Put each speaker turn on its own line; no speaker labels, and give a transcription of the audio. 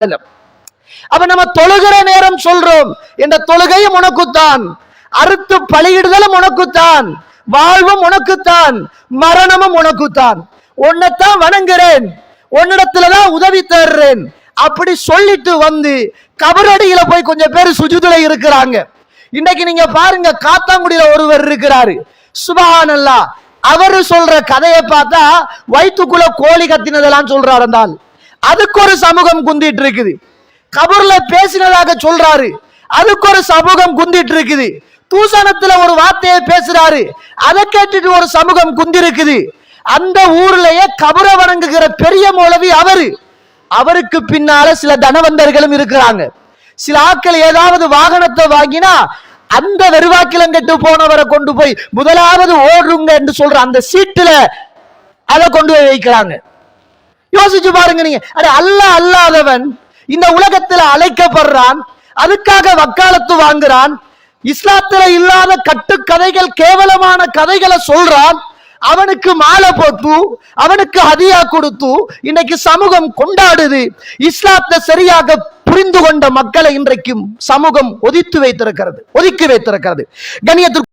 வஸல்லம். அப்ப நம்ம தொழுகிற நேரம் சொல்றோம் இந்த தொழுகையும் உனக்குத்தான் அறுத்து பலியிடுதலும் உனக்குத்தான் வாழ்வும் உனக்குத்தான் மரணமும் உனக்குத்தான். உன்னைத்தான் வணங்குறேன் உன்னிடத்துலதான் உதவி தேடுறேன். அப்படி சொல்லிட்டு வந்து கபரடியில போய் கொஞ்சம் பேர் சுஜுதுல இருக்கிறாங்க. இன்னைக்கு நீங்க பாருங்க காத்தாங்குடியில ஒருவர் இருக்கிறாரு. சுபஹானல்லா அவரு சொல்ற கதையை பார்த்தா வயிற்றுக்குள்ள கோழி கத்தினதெல்லாம் சொல்றாரு அந்த அதுக்கு ஒரு சமூகம் குந்திட்டு இருக்குது கபர்ல பேசினதாக சொல்றாரு. அதுக்கு ஒரு சமூகம் குந்திட்டு இருக்குது தூசணத்துல ஒரு வார்த்தையை பேசுறாரு. அதை கேட்டுட்டு ஒரு சமூகம் குந்திருக்குது. அந்த ஊர்லயே கபர வணங்குகிற பெரிய மௌலவி அவரு. அவருக்கு பின்னால சில தனவந்தர்களும் இருக்கிறாங்க. சில ஆட்கள் ஏதாவது வாகனத்தை வாங்கினா அந்த வெறுவாக்கிலங்கட்டு போனவரை கொண்டு போய் முதலாவது ஓடுங்க என்று சொல்ற அந்த சீட்டுல அதை கொண்டு போய் வைக்கிறாங்க. யோசிச்சு பாருங்க நீங்க. அட அல்ல அல்லாதவன் இந்த உலகத்துல அழைக்கப்படுறான் அதுக்காக வக்காலத்து வாங்குறான் இஸ்லாத்துல இல்லாத கட்டுக்கதைகள் கேவலமான கதைகளை சொல்றான் அவனுக்கு மாலை போட்டு அவனுக்கு ஹதியா கொடுத்து இன்னைக்கு சமூகம் கொண்டாடுது. இஸ்லாத்தை சரியாக புரிந்து கொண்ட மக்களை இன்றைக்கும் சமூகம் ஒதித்து வைத்திருக்கிறது ஒதுக்கி வைத்திருக்கிறது. கணியத்திற்கு